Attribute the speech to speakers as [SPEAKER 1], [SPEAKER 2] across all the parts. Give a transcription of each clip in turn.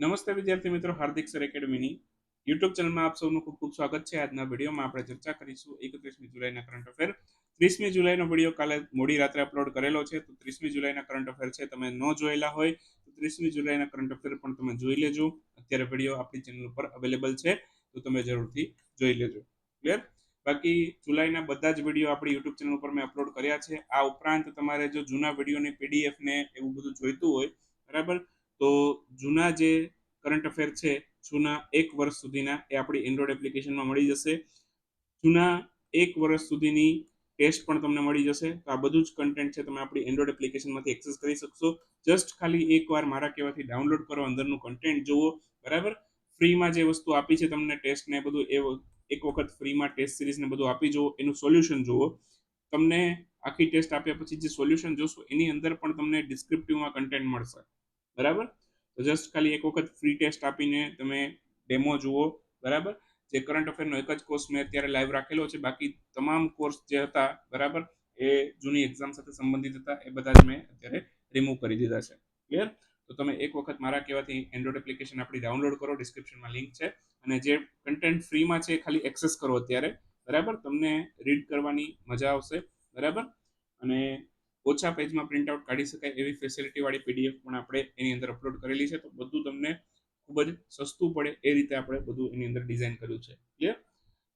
[SPEAKER 1] નમસ્તે વિદ્યાર્થી મિત્રો, હાર્દિક સર એકેડમીની યુટ્યુબ ચેનલમાં આપ સૌનું ખૂબ ખૂબ સ્વાગત છે. આજના વિડીયોમાં આપણે ચર્ચા કરીશું એકત્રીસમી જુલાઈના કરંટ અફેર ત્રીસમી જુલાઈનો વીડિયો કાલે મોડી રાત્રે અપલોડ કરેલો છે. તો ત્રીસમી જુલાઈના કરંટ અફેર છે, તમે ન જોયેલા હોય, તો ત્રીસમી જુલાઈના કરંટ અફેર પણ તમે જોઈ લેજો. અત્યારે વીડિયો આપણી ચેનલ ઉપર અવેલેબલ છે, તો તમે જરૂરથી જોઈ લેજો. ક્લિયર બાકી જુલાઈના બધા જ વીડિયો આપણી યુટ્યુબ ચેનલ ઉપર મેં અપલોડ કર્યા છે. આ ઉપરાંત તમારે જો જૂના વિડીયોની પીડીએફ ને એવું બધું જોઈતું હોય, બરાબર? તો જૂના જે કરંટ અફેર છે, જૂના એક વર્ષ સુધીના એ આપણી એન્ડ્રોઇડ એપ્લિકેશનમાં મળી જશે. જૂના એક વર્ષ સુધીની ટેસ્ટ પણ તમને મળી જશે. તો આ બધું જ કન્ટેન્ટ છે તમે આપણી એન્ડ્રોઇડ એપ્લિકેશનમાંથી એક્સેસ કરી શકશો. જસ્ટ ખાલી એકવાર મારા કહેવાથી ડાઉનલોડ કરો, અંદરનું કન્ટેન્ટ જુઓ, બરાબર? ફ્રીમાં જે વસ્તુ આપી છે તમને ટેસ્ટ ને બધું, એ એક વખત ફ્રીમાં ટેસ્ટ સિરીઝ ને બધું આપી જુઓ, એનું સોલ્યુશન જુઓ. તમને આખી ટેસ્ટ આપ્યા પછી જે સોલ્યુશન જોશો, એની અંદર પણ તમને ડિસ્ક્રિપ્ટિવમાં કન્ટેન્ટ મળશે. બરાબર? તો જસ્ટ ખાલી એક વખત ફ્રી ટેસ્ટ આપીને તમે ડેમો જુઓ, બરાબર? જે કરંટ અફેરનો એક જ કોર્સ મેં અત્યારે લાઈવ રાખેલો છે. બાકી તમામ કોર્સ જે હતા, બરાબર? એ જૂની એક્ઝામ સાથે સંબંધિત હતા. એ બધા જ મેં અત્યારે રિમૂવ કરી દીધા છે. ક્લિયર તો તમે એક વખત મારા કહેવાથી એન્ડ્રોઈડ એપ્લિકેશન આપણી ડાઉનલોડ કરો. ડિસ્ક્રિપ્શનમાં લિંક છે. અને જે કન્ટેન્ટ ફ્રીમાં છે એ ખાલી એક્સેસ કરો અત્યારે. બરાબર? તમને રીડ કરવાની મજા આવશે. બરાબર? અને ઓછા પેજમાં પ્રિન્ટ આઉટ કાઢી શકાય એવી ફેસિલિટીવાળી પીડીએફ પણ આપણે એની અંદર અપલોડ કરેલી છે. તો બધું તમને ખૂબ જ સસ્તું પડે એ રીતે આપણે બધું એની અંદર ડિઝાઇન કર્યું છે. ક્લિયર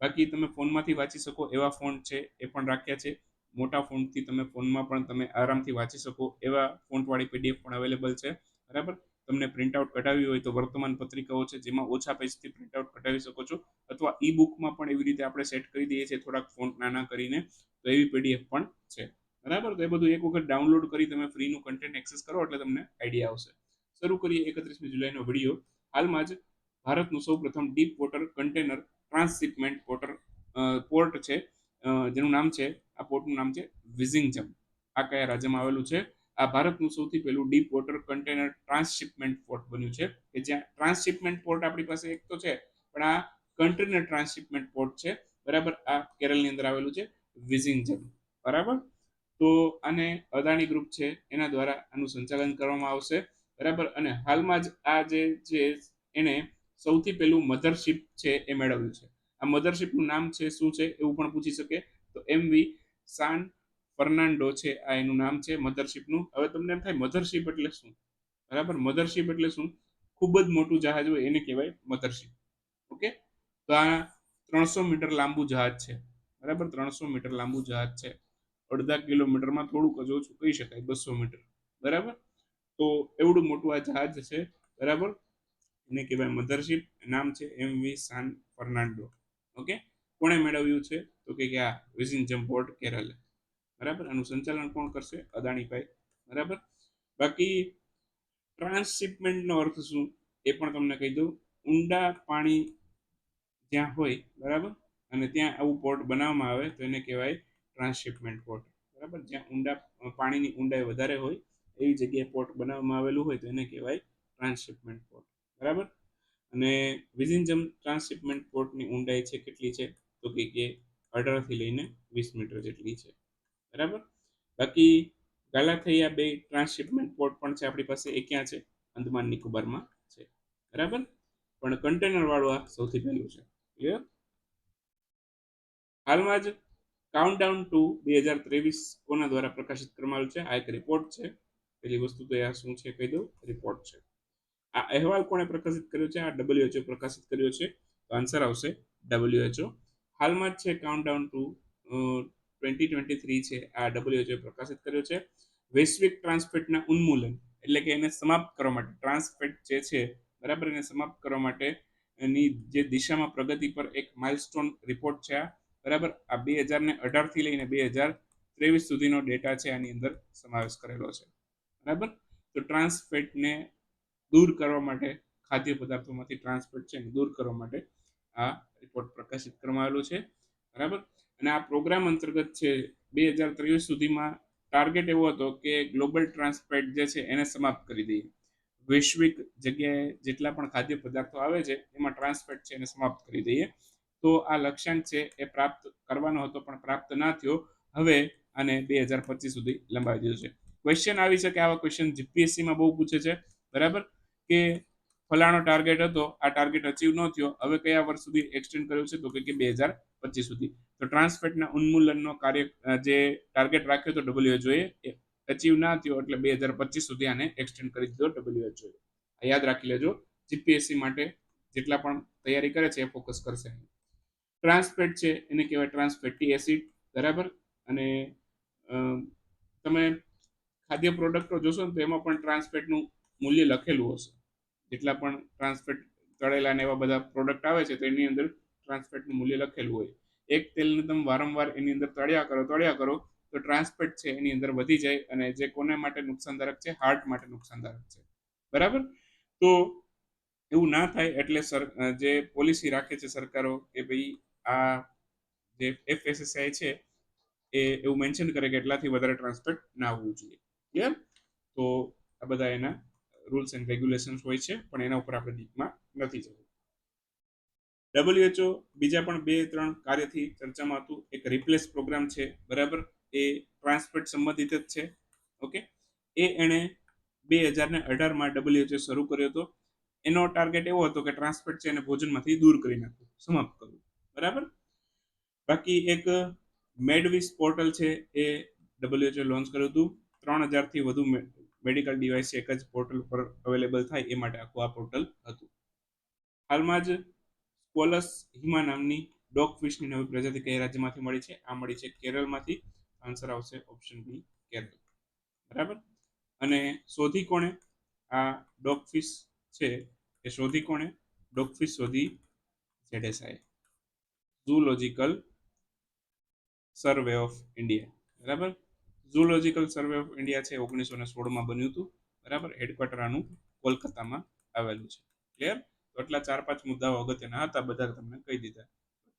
[SPEAKER 1] બાકી તમે ફોનમાંથી વાંચી શકો એવા ફોન છે, એ પણ રાખ્યા છે. મોટા ફોનથી તમે ફોનમાં પણ તમે આરામથી વાંચી શકો એવા ફોન્ટવાળી પીડીએફ પણ અવેલેબલ છે. બરાબર? તમને પ્રિન્ટ આઉટ કઢાવી હોય તો વર્તમાન પત્રિકાઓ છે, જેમાં ઓછા પેજથી પ્રિન્ટ આઉટ કઢાવી શકો છો. અથવા ઈ બુકમાં પણ એવી રીતે આપણે સેટ કરી દઈએ છીએ, થોડાક ફોન્ટ નાના કરીને. તો એવી પીડીએફ પણ છે. બરાબર? તો એ બધું એક વખત ડાઉનલોડ કરી તમે ફ્રીનું કન્ટેન્ટ એક્સેસ કરો એટલે તમને આઈડિયા આવશે. શરૂ કરીએ એકત્રીસમી જુલાઈનો વીડિયો હાલમાં જ ભારતનું સૌ પ્રથમ deep water container transshipment water port છે. જેનું નામ છે, આ પોર્ટનું નામ છે વિઝિંગજમ. આ કયા રાજ્યમાં આવેલું છે? આ ભારતનું સૌથી પહેલું deep water container transshipment port બન્યું છે. કે જ્યાં ટ્રાન્સશિપમેન્ટ પોર્ટ આપણી પાસે એક તો છે, પણ આ કન્ટેનર ટ્રાન્સશિપમેન્ટ પોર્ટ છે. બરાબર? આ કેરળની અંદર આવેલું છે વિઝિંગજમ. બરાબર? તો આને અદાણી ગ્રુપ છે, એના દ્વારા આનું સંચાલન કરવામાં આવશે. બરાબર? અને હાલમાં જ આ જે છે એને સૌથી પહેલું મધરશિપ છે, એ મેળવ્યું છે. આ મધરશિપનું નામ છે, શું છે, એવું પણ પૂછી શકે. તો એમ વી સાન ફર્નાન્ડો છે, આ એનું નામ છે મધરશિપનું હવે તમને એમ થાય મધરશિપ એટલે શું? બરાબર? મધરશિપ એટલે શું? ખૂબ જ મોટું જહાજ હોય, એને કહેવાય મધરશિપ ઓકે? તો આ ત્રણસો મીટર લાંબુ જહાજ છે. બરાબર? ત્રણસો મીટર લાંબુ જહાજ છે. અડધા કિલોમીટરમાં થોડુંક જ ઓછું કહી શકાય, બસો મીટર. બરાબર? તો એવડું મોટું આ જહાજ છે, બરાબર? એને કહેવાય મધરશિપ નામ છે M V San Fernando okay? કોણે મેળવ્યું છે? તો કે આ વિઝિન જમ્પોર્ટ કેરલ બરાબર? આનું સંચાલન કોણ કરશે? અદાણીભાઈ. બરાબર? બાકી ટ્રાન્સશિપમેન્ટનો અર્થ શું? એ પણ તમને કહી દઉં. ઊંડા પાણી જ્યાં હોય, બરાબર? અને ત્યાં આવું પોર્ટ બનાવવામાં આવે, તો એને કહેવાય ટ્રાન્સશિપમેન્ટ પોર્ટ બરાબર? જ્યાં ઊંડા પાણીની ઊંડાઈ વધારે હોય, એવી જગ્યાએ પોર્ટ બનાવવામાં આવેલું હોય તો એને કહેવાય ટ્રાન્સશિપમેન્ટ પોર્ટ બરાબર? અને વિઝિન જમ ટ્રાન્સશિપમેન્ટ પોર્ટની ઊંડાઈ છે કેટલી છે? તો કે કે અઢારથી લઈને વીસ મીટર જેટલી છે. બરાબર? બાકી ગાલાથૈયા બે ટ્રાન્સશિપમેન્ટ પોર્ટ પણ છે આપણી પાસે. એ ક્યાં છે? અંદમાન નિકોબારમાં છે. બરાબર? પણ કન્ટેનરવાળું આ સૌથી પહેલું છે. ક્લિયર હાલમાં જ કાઉન્ટડાઉન ટુ બે હજાર ત્રેવીસ કોના દ્વારા પ્રકાશિત કરવામાં આવ્યું છે? આ એક રિપોર્ટ છે. પેલી વસ્તુ તો આ શું છે કહી દઉં? રિપોર્ટ છે. આ અહેવાલ કોણે પ્રકાશિત કર્યો છે? આ ડબલ્યુએચઓ પ્રકાશિત કર્યો છે. તો આન્સર આવશે ડબલ્યુએચઓ હાલમાં જ છે countdown to twenty twenty three છે. આ ડબલ્યુએચઓ પ્રકાશિત કર્યો છે. વૈશ્વિક ટ્રાન્સફેટના ઉન્મૂલન એટલે કે એને સમાપ્ત કરવા માટે, ટ્રાન્સફેટ જે છે, બરાબર, એને સમાપ્ત કરવા માટે એની જે દિશામાં પ્રગતિ પર એક માઇલસ્ટોન રિપોર્ટ છે આ. બરાબર? આ બે હજાર ને અઢારથી લઈને બે હજાર ત્રેવીસ સુધીનો ડેટા છે આની અંદર સમાવેશ કરેલો છે. બરાબર? તો ટ્રાન્સફેટને દૂર કરવા માટે ખાદ્ય પદાર્થોમાંથી ટ્રાન્સફેટ છે એને દૂર કરવા માટે આ રિપોર્ટ પ્રકાશિત કરવામાં આવેલો છે. બરાબર? અને આ પ્રોગ્રામ અંતર્ગત છે બે હજાર ત્રેવીસ સુધીમાં ટાર્ગેટ એવો હતો કે ગ્લોબલ ટ્રાન્સફેટ જે છે એને સમાપ્ત કરી દઈએ. વૈશ્વિક જગ્યાએ જેટલા પણ ખાદ્ય પદાર્થો આવે છે, એમાં ટ્રાન્સફેટ છે એને સમાપ્ત કરી દઈએ. તો આ લક્ષ્યાંક છે એ પ્રાપ્ત કરવાનો હતો પણ પ્રાપ્ત ના થયો. હવે આને બે હજાર પચીસ સુધી લંબાવી દીધો છે. ક્વેશ્ચન આવી શકે આવા ક્વેશ્ચન જીપીએસસીમાં બહુ પૂછે છે. બરાબર? કે ફલાણો ટાર્ગેટ હતો, આ ટાર્ગેટ અચીવ ન થયો. હવે કયા વર્ષ સુધી એક્સટેન્ડ કર્યું છે? તો કે બે હજાર પચીસ સુધી. તો ટ્રાન્સફેટના ઉન્મૂલનનો કાર્ય જે ટાર્ગેટ રાખ્યો હતો ડબલ્યુએચઓએ એ અચીવ ના થયો એટલે બે હજાર પચીસ સુધી આને એક્સટેન્ડ કરી દીધો ડબલ્યુએચઓએ યાદ રાખી લેજો. જીપીએસસી માટે જેટલા પણ તૈયારી કરે છે એ ફોકસ કરશે. ટ્રાન્સફેટ છે, એને કહેવાય ટ્રાન્સફેટી એસિડ, બરાબર? અને તમે ખાદ્ય પ્રોડક્ટો જોશો ને તો એમાં પણ ટ્રાન્સફેટનું મૂલ્ય લખેલું હશે. જેટલા પણ ટ્રાન્સફેટ તળેલા ને એવા બધા પ્રોડક્ટ આવે છે, તો એની અંદર ટ્રાન્સફેટનું મૂલ્ય લખેલું હોય. એક તેલને તમે વારંવાર એની અંદર તળ્યા કરો તળ્યા કરો, તો ટ્રાન્સફેટ છે, એની અંદર વધી જાય અને જે કોને માટે નુકસાનદાયક છે, હાર્ટ માટે નુકસાનદાયક છે. બરાબર? તો એવું ના થાય એટલે સર, જે પોલિસી રાખે છે સરકારો કે ભાઈ આ જે એફએસએસઆઈ છે, એ એવું મેન્શન કરે કે એટલાથી વધારે ટ્રાન્સફેટ ના હોવું જોઈએ. ક્લિયર તો આ બધા એના રૂલ્સ એન્ડ રેગ્યુલેશન્સ હોય છે, પણ એના ઉપર આપણે ડીપમાં નથી જવું. ડબલ્યુએચઓ બીજા પણ બે, ત્રણ કાર્યથી ચર્ચામાં હતું. એક રિપ્લેસ પ્રોગ્રામ છે, બરાબર? એ ટ્રાન્સપોર્ટ સંબંધિત જ છે. ઓકે એ એણે બે હજાર ને અઢારમાં ડબલ્યુએચઓ શરૂ કર્યો હતો. એનો ટાર્ગેટ એવો હતો કે ટ્રાન્સપોર્ટ છે એને ભોજનમાંથી દૂર કરી નાખવું. સમાપ્ત કરવું. બરાબર? બાકી એક મેડવિસ પોર્ટલ છે, એ ડબલ્યુએચએ લોન્ચ કર્યું હતું. ત્રણ હજારથી વધુ મેડિકલ ડિવાઇસ એક જ પોર્ટલ પર અવેલેબલ થાય, એ માટે આખું આ પોર્ટલ હતું. હાલમાં જ સ્કોલસ હિમા નામની ડોગ ફિશની નવી પ્રજાતિ કઈ રાજ્યમાંથી મળી છે? આ મળી છે કેરળમાંથી. આન્સર આવશે ઓપ્શન બી, કેરળ. બરાબર? અને શોધી કોણે? આ ડોગ ફિશ છે, એ શોધી કોણે? ડોગ ફિશ શોધી જેડેસાએ ઝૂલોજિકલ સર્વે ઓફ ઇન્ડિયા બરાબર? ઝૂલોજિકલ સર્વે ઓફ ઇન્ડિયા છે ઓગણીસો ને સોળમાં બન્યું હતું. બરાબર? હેડક્વાર્ટર કોલકાતામાં આવેલું છે. ક્લિયર તો એટલા ચાર પાંચ મુદ્દાઓ અગત્યના હતા બધા તમને કહી દીધા.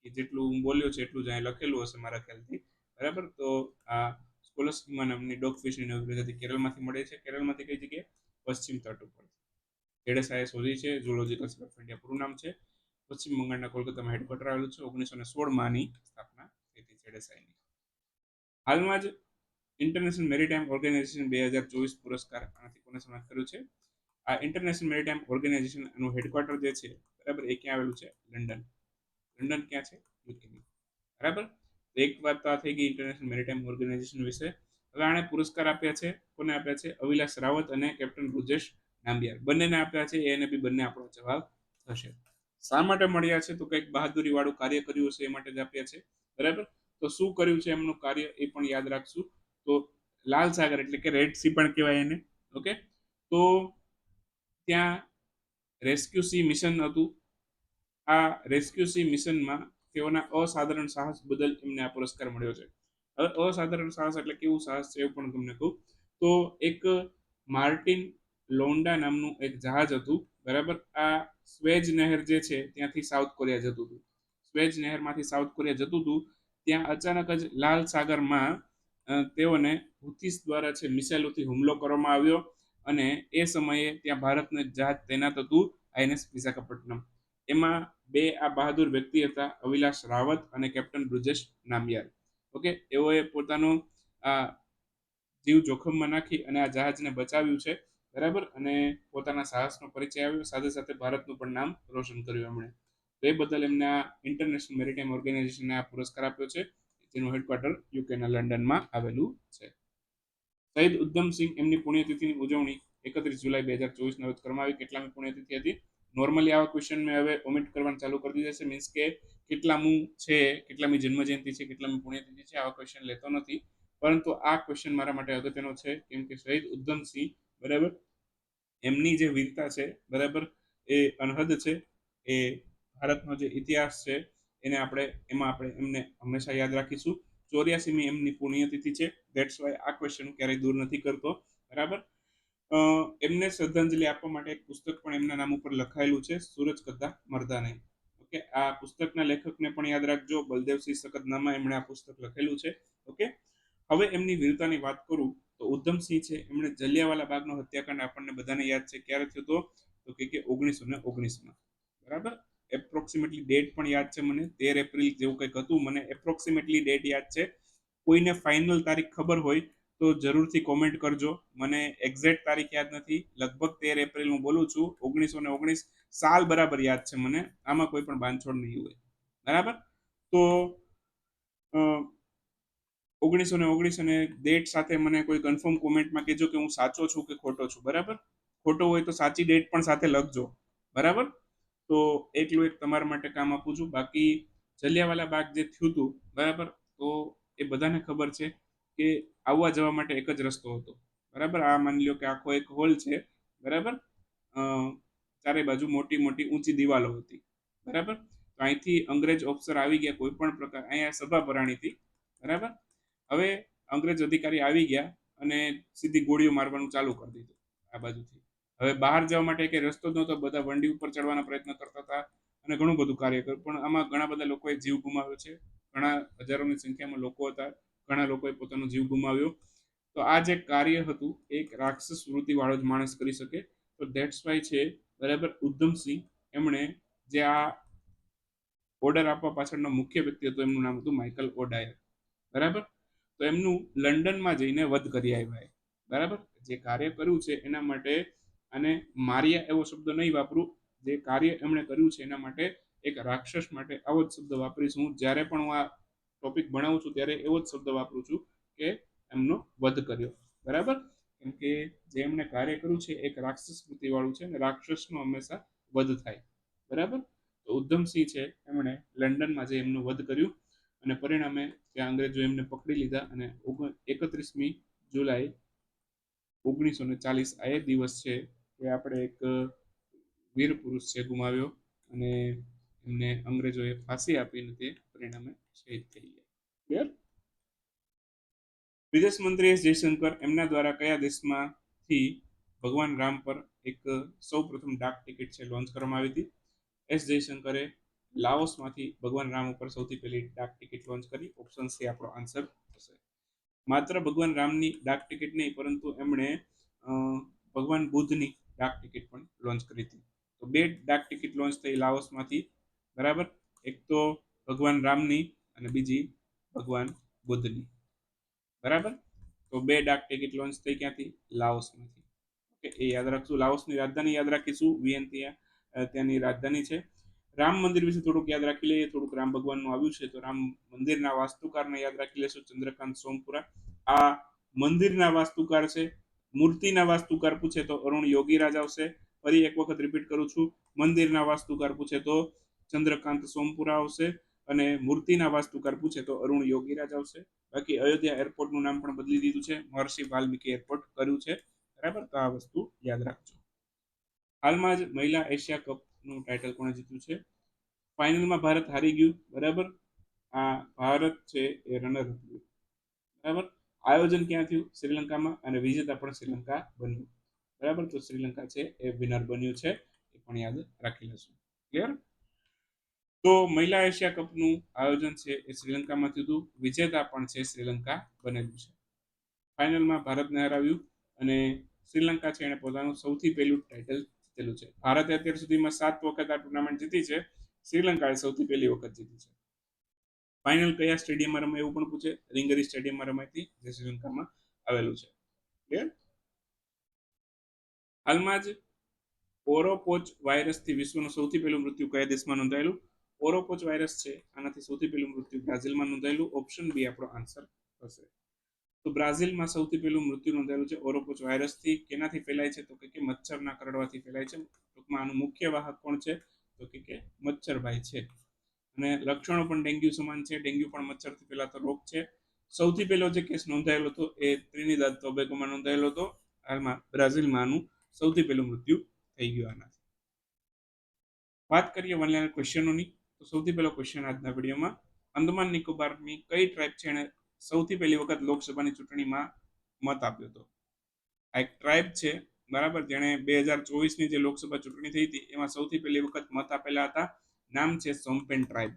[SPEAKER 1] કે જેટલું હું બોલ્યો છે, એટલું જ અહીં લખેલું હશે મારા ખ્યાલથી. બરાબર? તો આ સ્કોલસ્કીમા નામની ડોગ ફિશની નવી કેરળમાંથી મળે છે, કેરળમાંથી કઈ જગ્યાએ? પશ્ચિમ તટ ઉપર. જેડેસાએ શોધી છે ઝૂલોજિકલ સર્વે ઓફ ઇન્ડિયા પૂરું નામ છે. પશ્ચિમ બંગાળના કોલકાતામાં હેડક્વાર્ટર આવેલું છે, ઓગણીસો ને સોળમાં સ્થાપના થઈ હતી હાલમાં જ ઇન્ટરનેશનલ મેરીટાઈમ ઓર્ગેનાઇઝેશન બે હજાર ચોવીસ પુરસ્કાર આનાથી કોને સન્માનિત કર્યું છે? આ ઇન્ટરનેશનલ મેરીટાઈમ ઓર્ગેનાઇઝેશન એનું હેડક્વાર્ટર જે છે, બરાબર એ ક્યાં આવેલું છે? લંડન. લંડન ક્યાં છે? યુકેની બરાબર? એક વાત તો આ થઈ ગઈ ઇન્ટરનેશનલ મેરીટાઈમ ઓર્ગેનાઇઝેશન વિશે. હવે આણે પુરસ્કાર આપ્યા છે, કોને આપ્યા છે? અવિલાસ રાવત અને કેપ્ટન બ્રુજેશ નામ્બિયાર બંનેને આપ્યા છે એને બી બંને આપણો જવાબ થશે. શા માટે મળ્યા છે? તો કંઈક બહાદુરી વાળું કાર્ય કર્યું હશે એ માટે જ આપ્યા છે. બરાબર? તો શું કર્યું છે એમનું કાર્ય એ પણ યાદ રાખશું. તો લાલ સાગર એટલે કે રેડ સી પણ કહેવાય એને. ઓકે? તો ત્યાં રેસ્ક્યુ સી મિશન હતું. આ રેસ્ક્યુ સી મિશનમાં તેઓના અસાધારણ સાહસ બદલ એમને આ પુરસ્કાર મળ્યો છે. હવે અસાધારણ સાહસ એટલે કેવું સાહસ છે એવું પણ તમને કહું. તો એક માર્ટિન લોન્ડા નામનું એક જહાજ હતું. બરાબર? આ સ્વેજ નહેર જે છે, ત્યાંથી સાઉથ કોરિયા જતું હતું. સ્વેજ નહેરમાંથી સાઉથ કોરિયા જતું હતું, ત્યાં અચાનક જ લાલ સાગરમાં તેઓને હુથીસ દ્વારા છે મિસાઇલોથી હુમલો કરવામાં આવ્યો અને એ સમયે ત્યાં ભારતનું જહાજ તૈનાત હતું આઈએનએસ વિશાખાપટ્ટનમ. એમાં બે આ બહાદુર વ્યક્તિ હતા અવિલાશ રાવત અને કેપ્ટન બ્રુજેશ નામિયાર ઓકે, તેઓએ પોતાનો આ જીવ જોખમમાં નાખી અને આ જહાજને બચાવ્યું છે. બરાબર? અને પોતાના સાહસનો પરિચય આવ્યો સાથે સાથે ભારતનું પણ નામ રોશન કર્યું એમણે. તો એ બદલ એમને આ ઇન્ટરનેશનલ મેરીટાઈમ ઓર્ગેનાઇઝેશને આ પુરસ્કાર આપ્યો છે. જેનું હેડક્વાર્ટર યુકેના લંડનમાં આવેલું છે. શહીદ ઉધમસિંહ એમની પુણ્યતિથિની ઉજવણી એકત્રીસ જુલાઈ બે હજાર ચોવીસના રોજ કરવામાં આવી. કેટલામી પુણ્યતિથિ હતી? નોર્મલી આવા ક્વેશ્ચન મેં હવે ઓમિટ કરવાનું ચાલુ કરી દીધા છે. મીન્સ કે કેટલામું છે, કેટલામી જન્મજયંતિ છે, કેટલામી પુણ્યતિથિ છે, આવા ક્વેશ્ચન લેતો નથી. પરંતુ આ ક્વેશ્ચન મારા માટે અગત્યનો છે. કેમ કે શહીદ ઉધમસિંહ બરાબર? એમની જે વીરતા છે, બરાબર? એ અનહદ છે, એ ભારતનો જે ઇતિહાસ છે, એને આપણે, એમાં આપણે એમને હંમેશા યાદ રાખીશું. ચોર્યાસીમી એમની પુણ્યતિથિ છે. દેટ્સ વાય આ ક્વેશ્ચન ક્યારેય દૂર નથી કરતો. બરાબર? એમને શ્રદ્ધાંજલિ આપવા માટે એક પુસ્તક પણ એમના નામ ઉપર લખાયેલું છે, સૂરજ કદ્દા નહીં. ઓકે? આ પુસ્તકના લેખકને પણ યાદ રાખજો. બલદેવસિંહ સકદનામા એમણે આ પુસ્તક લખેલું છે. ઓકે? હવે એમની વીરતાની વાત કરું. ઉધમસિંહ છે, એમણે જલિયાવાલા બાગનો હત્યાકાંડ આપણને બધાને યાદ છે. ક્યારે થયો હતો? તો કે કે ઓગણીસો ને ઓગણીસમાં. બરાબર? એપ્રોક્સિમેટલી ડેટ પણ યાદ છે મને. તેર એપ્રિલ જેવું કંઈક હતું. મને એપ્રોક્સિમેટલી ડેટ યાદ છે. કોઈને ફાઇનલ તારીખ ખબર હોય તો જરૂરથી કોમેન્ટ કરજો. મને એક્ઝેક્ટ તારીખ યાદ નથી. લગભગ તેર એપ્રિલ હું બોલું છું. ઓગણીસો ને ઓગણીસ સાલ બરાબર યાદ છે મને. આમાં કોઈ પણ બાંધછોડ નહીં હોય. બરાબર? તો ઓગણીસો ને ઓગણીસ અને ડેટ સાથે મને કોઈ કન્ફર્મ કોમેન્ટમાં કહેજો કે હું સાચો છું કે ખોટો છું, બરાબર? ખોટો હોય તો સાચી ડેટ પણ સાથે લખજો, બરાબર? તો એકલું એક તમારા માટે કામ આપું છું. બાકી જલિયાવાલા બાગ જે થયું હતું, બરાબર? તો એ બધાને ખબર છે કે આવવા જવા માટે એક જ રસ્તો હતો, બરાબર? આ માની લો કે આખો એક હોલ છે, બરાબર? ચારે બાજુ મોટી મોટી ઊંચી દિવાલો હતી, બરાબર? તો અહીંથી અંગ્રેજ ઓફિસર આવી ગયા કોઈ પણ પ્રકાર, અહીંયા સભા હતી, બરાબર? હવે અંગ્રેજ અધિકારી આવી ગયા અને સીધી ગોળીઓ મારવાનું ચાલુ કરી દીધું આ બાજુથી. હવે બહાર જવા માટે કે રસ્તો જ નહોતો, બધા વંડી ઉપર ચડવાના પ્રયત્ન કરતા હતા અને ઘણું બધું કાર્ય કર્યું. પણ આમાં ઘણા બધા લોકોએ જીવ ગુમાવ્યો છે. ઘણા હજારોની સંખ્યામાં લોકો હતા. ઘણા લોકોએ પોતાનો જીવ ગુમાવ્યો. તો આ જે કાર્ય હતું, એક રાક્ષસ વૃત્તિવાળો જ માણસ કરી શકે. તો ધેટ્સ વાય છે, બરાબર ઉધમસિંહ એમણે જે આ ઓર્ડર આપવા પાછળનો મુખ્ય વ્યક્તિ હતો, એમનું નામ હતું માઇકલ ઓડાયર બરાબર? તો એમનું લંડનમાં જઈને વધ કરી આવ્યા બરાબર? જે કાર્ય કર્યું છે એના માટે અને મારિયા એવો શબ્દ નહીં વાપરું, જે કાર્ય એમણે કર્યું છે એના માટે એક રાક્ષસ માટે આવો જ શબ્દ વાપરીશ હું. જ્યારે પણ હું આ ટોપિક ભણાવું છું ત્યારે એવો જ શબ્દ વાપરું છું કે એમનો વધ કર્યો. બરાબર? કેમ કે જે એમણે કાર્ય કર્યું છે એક રાક્ષસ વાળું છે અને રાક્ષસનો હંમેશા વધ થાય. બરાબર? તો ઉધમસિંહ છે એમણે લંડનમાં જે એમનું વધ કર્યું અને પરિણામે ત્યાં અંગ્રેજો એમને પકડી લીધા અને એકત્રીસમી જુલાઈ ઓગણીસો ને ચાલીસ આ એ દિવસ છે કે આપણે એક વીર પુરુષ છે ગુમાવ્યો અને એમને અંગ્રેજોએ ફાંસી આપીને તે પરિણામે શહીદ થઈ ગયા. ક્લિયર વિદેશ મંત્રી એસ જયશંકર એમના દ્વારા કયા દેશમાંથી ભગવાન રામ પર એક સૌ પ્રથમ ડાક ટિકિટ છે લોન્ચ કરવામાં આવી હતી? એસ જયશંકરે લાઓસમાંથી ભગવાન રામ ઉપર સૌથી પહેલી ડાક ટિકિટ લોન્ચ કરી. ઓપ્શન સી આપણો આન્સર થશે. માત્ર ભગવાન રામની ડાક ટિકિટ નહીં, પરંતુ એમણે ભગવાન બુદ્ધની ડાક ટિકિટ પણ લોન્ચ કરી હતી. તો બે ડાક ટિકિટ લોન્ચ થઈ લાઓસમાંથી. બરાબર? એક તો ભગવાન રામની અને બીજી ભગવાન બુદ્ધની. બરાબર? તો બે ડાક ટિકિટ લોન્ચ થઈ ક્યાંથી? લાઓસમાંથી. ઓકે એ યાદ રાખશું. લાઓસની રાજધાની યાદ રાખીશું. વિયન્તિયા ત્યાંની રાજધાની છે. રામ મંદિર વિશે થોડુંક યાદ રાખી લઈએ. થોડુંક રામ ભગવાનનું આવ્યું છે, તો રામ મંદિરના વાસ્તુકારને યાદ રાખી લેશું, ચંદ્રકાંત સોમપુરા. આ મંદિરના વાસ્તુકાર છે, મૂર્તિના વાસ્તુકાર પૂછે તો અરુણ યોગીરાજ આવશે. ફરી એક વખત રિપીટ કરું છું, મંદિરના વાસ્તુકાર પૂછે તો ચંદ્રકાંત સોમપુરા આવશે અને મૂર્તિના વાસ્તુકાર પૂછે તો અરુણ યોગીરાજ આવશે. બાકી અયોધ્યા એરપોર્ટનું નામ પણ બદલી દીધું છે, મહર્ષિ વાલ્મીકી એરપોર્ટ કર્યું છે. બરાબર? તો આ વસ્તુ યાદ રાખજો. હાલમાં જ મહિલા એશિયા કપનું ટાઇટલ કોણે જીત્યું છે? ફાઇનલમાં ભારત હારી ગયું, બરાબર? આ ભારત છે એ રનર હતું બરાબર? આયોજન ક્યાં થયું? શ્રીલંકામાં અને વિજેતા પણ શ્રીલંકા બન્યું, બરાબર? તો શ્રીલંકા છે એ વિનર બન્યું છે, એ પણ યાદ રાખી લેશું ક્લિયર તો મહિલા એશિયા કપનું આયોજન છે એ શ્રીલંકામાં થયું હતું, વિજેતા પણ છે શ્રીલંકા બનેલું છે. ફાઇનલમાં ભારતને હરાવ્યું અને શ્રીલંકા છે એણે પોતાનું સૌથી પહેલું ટાઇટલ જીતેલું છે. ભારતે અત્યાર સુધીમાં સાત વખત આ ટુર્નામેન્ટ જીતી છે. શ્રીલંકાએ સૌથી પહેલી વખત જીતી છે. ફાઇનલ કયા સ્ટેડિયમમાં રમાય એવું પણ પૂછે. રિંગરી સ્ટેડિયમમાં રમાયતી જે શ્રીલંકામાં આવેલું છે. ક્લિયર હાલમાં જ ઓરોપોચ વાયરસથી વિશ્વનું સૌથી પહેલું મૃત્યુ કયા દેશમાં નોંધાયેલું? ઓરોપોચ વાયરસ છે. આનાથી સૌથી પહેલું મૃત્યુ બ્રાઝિલમાં નોંધાયેલું. ઓપ્શન બી આપણો આન્સર હશે. તો બ્રાઝિલમાં સૌથી પહેલું મૃત્યુ નોંધાયેલું છે ઓરોપોચ વાયરસથી. કેનાથી ફેલાય છે? તો કે મચ્છરના કરડવાથી ફેલાય છે. ટૂંકમાં આનું મુખ્ય વાહક કોણ છે? તો કે મચ્છરભાઈ છે. અને લક્ષણો પણ ડેન્ગ્યુ સમાન છે. ડેન્ગ્યુ પણ મચ્છરથી ફેલાતો રોગ છે. સૌથી પહેલો જે કેસ નોંધાયેલો હતો એ ત્રિનિદાદ ટોબેગોમાં નોંધાયેલો હતો. હાલમાં બ્રાઝિલમાં આનું સૌથી પહેલું મૃત્યુ થઈ ગયું આનાથી. વાત કરીએ વનલાઈન ક્વેશ્ચનોની. તો સૌથી પહેલો ક્વેશ્ચન આજના વિડીયોમાં. અંદમાન નિકોબારની કઈ ટ્રાઇબ છે? એણે સૌથી પહેલી વખત લોકસભાની ચૂંટણીમાં મત આપ્યો હતો. આ એક ટ્રાઇબ છે, બરાબર? જેણે બે હજાર ચોવીસની જે લોકસભા ચૂંટણી થઈ હતી, એમાં સૌથી પહેલી વખત મત આપેલા હતા. નામ છે સોમપેન ટ્રાઇબ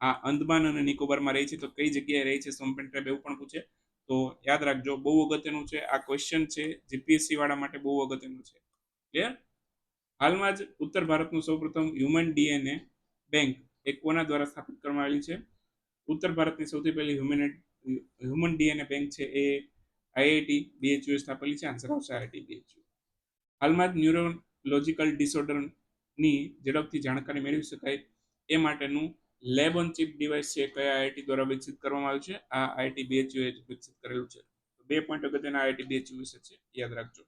[SPEAKER 1] આ અંદમાન અને નિકોબારમાં રહી છે, તો કઈ જગ્યાએ રહી છે સોમપેન ટ્રાઇબ એવું પણ પૂછે? તો યાદ રાખજો, બહુ અગત્યનું છે, આ ક્વેશ્ચન છે જીપીએસસી વાળા માટે બહુ અગત્યનું છે. ક્લિયર હાલમાં જ ઉત્તર ભારતનું સૌપ્રથમ હ્યુમન ડીએનએ બેંક એ કોના દ્વારા સ્થાપિત કરવામાં આવેલી છે. ઉત્તર ભારતની સૌથી પહેલી હ્યુમન હ્યુમન ડીએનએ બેંક છે એ આઈઆઈટી, બીએચયુ સ્થાપેલી છે, આન્સર આવશે આઈઆઈટી, બીએચયુ. હાલમાં જ ન્યુરોલોજીકલ ડિસઓર્ડરની ઝડપથી જાણકારી મેળવી શકાય એ માટેનું લેબ ઓન ચિપ ડિવાઇસ છે કયા આઈઆઈટી દ્વારા વિકસિત કરવામાં આવ્યું છે? આ આઈઆઈટી, બીએચયુ એ વિકસિત કરેલું છે. બે પોઈન્ટ અગત્યના આઈઆઈટી, બીએચયુ વિશે છે, યાદ રાખજો.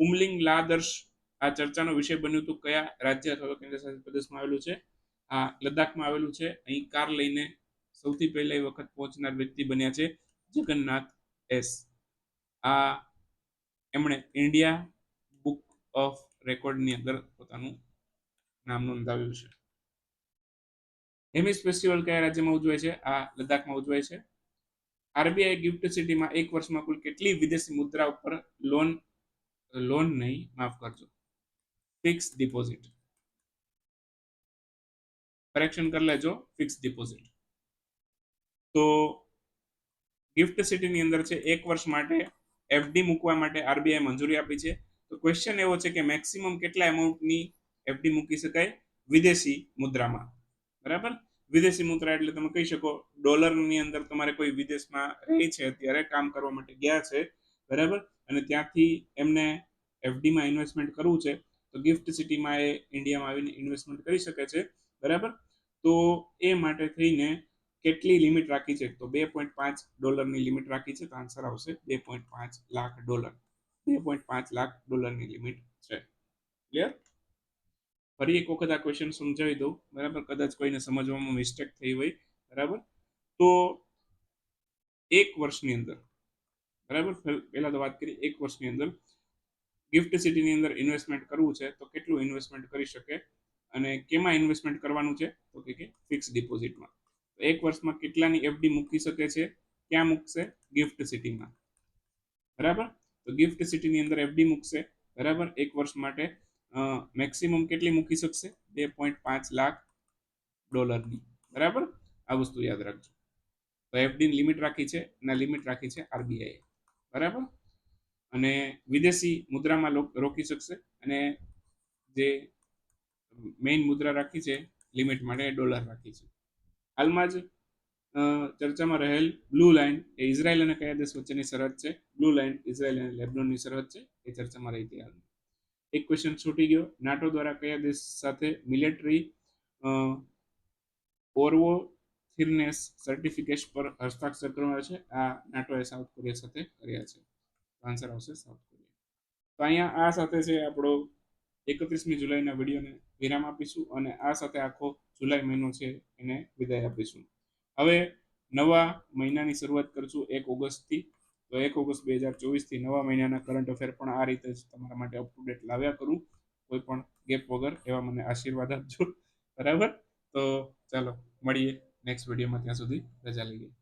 [SPEAKER 1] ઉમલિંગ લાદર્શ આ ચર્ચાનો વિષય બન્યું હતું કયા રાજ્ય અથવા તો કેન્દ્રશાસિત પ્રદેશમાં આવેલું છે? આ લદ્દાખમાં આવેલું છે, અહીં કાર લઈને સૌથી પહેલા એ વખત પહોંચનાર વ્યક્તિ બન્યા છે જગન્નાથ એસ. આ એમણે ઇન્ડિયા બુક ઓફ રેકોર્ડની અંદર પોતાનું નામ નોંધાવ્યું છે. હેમિસ ફેસ્ટિવલ કયા રાજ્યમાં ઉજવાય છે? આ લદ્દાખમાં ઉજવાય છે. આરબીઆઈ ગિફ્ટ સિટીમાં એક વર્ષમાં કુલ કેટલી વિદેશી મુદ્રા ઉપર લોન લોન નહીં, માફ કરજો. Fix deposit. કરેક્શન કરી લેજો, ફિક્સ ડિપોઝિટ. તો ગિફ્ટ સિટીની અંદર છે, એક વર્ષ માટે એફડી મૂકવા માટે આરબીઆઈ મંજૂરી આપી છે. તો ક્વેશ્ચન એવો છે કે મેક્સિમમ કેટલા એમાઉન્ટની એફડી મૂકી શકાય? વિદેશી મુદ્રામાં. બરાબર? વિદેશી મુદ્રા એટલે તમે કહી શકો ડોલરની અંદર તમારે કોઈ વિદેશમાં રહે છે, અત્યારે કામ કરવા માટે ગયા છે. બરાબર? અને ત્યાંથી એમને એફડીમાં ઇન્વેસ્ટમેન્ટ કરવું છે. તો ગિફ્ટ સિટીમાં એ ઇન્ડિયામાં આવીને ઇન્વેસ્ટમેન્ટ કરી શકે છે. બરાબર? તો એ માટે થઈને કેટલી લિમિટ રાખી છે? તો બે પોઈન્ટ પાંચ ડોલરની લિમિટ રાખી છે. તો આન્સર આવશે બે પોઈન્ટ પાંચ લાખ ડોલર બે પોઈન્ટ પાંચ લાખ ડોલરની લિમિટ છે. ક્લિયર ફરી એક વખત આ ક્વેશ્ચન સમજાવી દઉં. બરાબર? કદાચ કોઈને સમજવામાં મિસ્ટેક થઈ હોય. બરાબર? તો એક વર્ષની અંદર, બરાબર? પહેલાં તો વાત કરી, એક વર્ષની અંદર ગિફ્ટ સિટીની અંદર ઇન્વેસ્ટમેન્ટ કરવું છે, તો કેટલું ઇન્વેસ્ટમેન્ટ કરી શકે? અને કેમાં ઇન્વેસ્ટમેન્ટ કરવાનું છે? તો કે ફિક્સ ડિપોઝિટમાં એક વર્ષમાં કેટલાની એફડી મૂકી શકે છે? ક્યાં મૂકશે? ગિફ્ટ સિટીમાં બરાબર? તો ગિફ્ટ સિટીની અંદર એફડી મૂકશે. બરાબર? એક વર્ષ માટે મેક્સિમમ કેટલી મૂકી શકશે? બે પોઈન્ટ પાંચ લાખ ડોલરની. બરાબર? આ વસ્તુ યાદ રાખજો. તો એફડીની લિમિટ રાખી છે અને લિમિટ રાખી છે આરબીઆઈએ બરાબર? અને વિદેશી મુદ્રામાં રોકી શકશે અને જે મેઇન મુદ્રા રાખી છે, લિમિટ માટે ડોલર રાખી છે. હાલમાં જ ચર્ચામાં રહેલ બ્લુ લાઇન એ ઇઝરાયલ અને કયા દેશ વચ્ચેની સરહદ છે? બ્લુ લાઇન ઇઝરાયલ અને લેબનોનની સરહદ છે એ ચર્ચામાં રહી હતી હાલમાં. એક ક્વેશ્ચન છૂટી ગયો. નાટો દ્વારા કયા દેશ સાથે મિલિટરી ઓરવો થિરનેસ સર્ટિફિકેશન પર હસ્તાક્ષર કરવામાં છે? આ નાટોએ સાઉથ કોરિયા સાથે કર્યા છે. આન્સર આવશે સાઉથ કોરિયા. તો અહીંયા આ સાથે છે આપણો એકત્રીસમી જુલાઈના વિડીયોને વિરામ આપીશું અને આ સાથે આખો જુલાઈ મહિનો છે એને વિદાય આપીશું. હવે નવા મહિનાની શરૂઆત કરશું એક ઓગસ્ટથી. તો એક ઓગસ્ટ બે હજાર ચોવીસથી નવા મહિનાના કરંટ અફેર પણ આ રીતે જ તમારા માટે અપ ટુ ડેટ લાવ્યા કરું. કોઈ પણ ગેપ વગર એવા મને આશીર્વાદ આપજો. બરાબર? તો ચાલો, મળીએ નેક્સ્ટ વિડીયોમાં ત્યાં સુધી. રજા લઈએ.